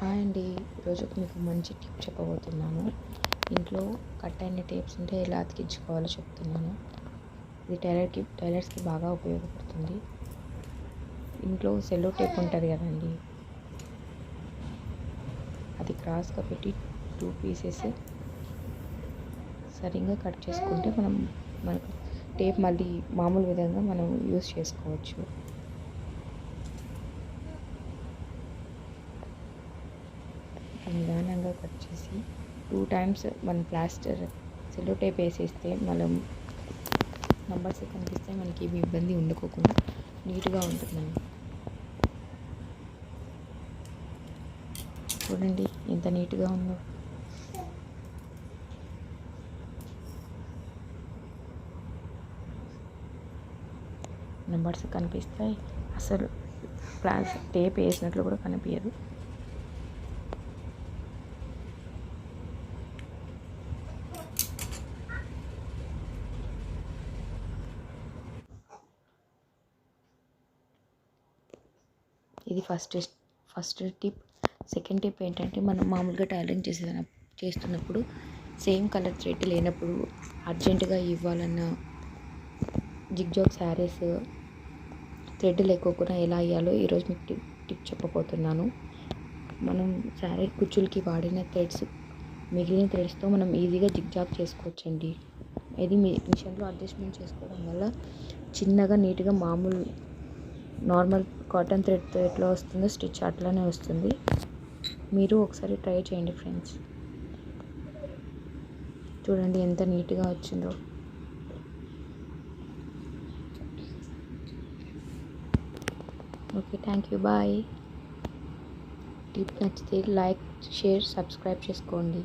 Hi అండి. ఈరోజు మీకు మంచి టిప్ చెప్పబోతున్నాను. ఇంట్లో కట్ అయిన టేప్స్ ఉంటే ఎలా అతికించుకోవాలో చెప్తున్నాను. ఇది టైలర్కి టైలర్స్కి బాగా ఉపయోగపడుతుంది. ఇంట్లో సెల్లో టేప్ ఉంటుంది కదండి. అది క్రాస్గా పెట్టి టూ పీసెస్ సరిగ్గా కట్ చేసుకుంటే మనం మనకు టేప్ మళ్ళీ మామూలు విధంగా మనం యూస్ చేసుకోవచ్చు. నిదానంగా కట్ చేసి టూ టైమ్స్ మన ప్లాస్టర్ సెల్లో టేప్ వేసేస్తే మనం నంబర్స్ కనిపిస్తే మనకి ఏమి ఇబ్బంది ఉండకోకుండా నీట్గా ఉంటుందండి. చూడండి ఎంత నీట్గా ఉందో. నెంబర్స్ కనిపిస్తాయి. అసలు ప్లాస్ టేప్ వేసినట్లు కూడా కనిపించదు ఇది first first tip. Second tip ఏంటంటే మనం మామూలుగా టైలరింగ్ చేసే చేస్తున్నప్పుడు సేమ్ కలర్ థ్రెడ్ లేనప్పుడు అర్జెంటుగా ఇవ్వాలన్న జిగ్జాగ్ శారీస్ థ్రెడ్ లేకోకుండా ఎలా ఇవ్వాలో ఈరోజు మీకు టిప్ టిప్ చెప్పబోతున్నాను. మనం శారీ కుచ్చులకి వాడిన థ్రెడ్స్ మిగిలిన థ్రెడ్స్తో మనం ఈజీగా జిగ్జాగ్ చేసుకోవచ్చండి. ఇది మీ మిషన్లో అడ్జస్ట్మెంట్ చేసుకోవడం వల్ల చిన్నగా నీట్గా మామూలు నార్మల్ కాటన్ థ్రెడ్తో ఎట్లా వస్తుందో స్టిచ్ అట్లానే వస్తుంది. మీరు ఒకసారి ట్రై చేయండి ఫ్రెండ్స్. చూడండి ఎంత నీట్గా వచ్చిందో. Okay thank you bye. Tip నచ్చితే లైక్ షేర్ సబ్స్క్రైబ్ చేసుకోండి.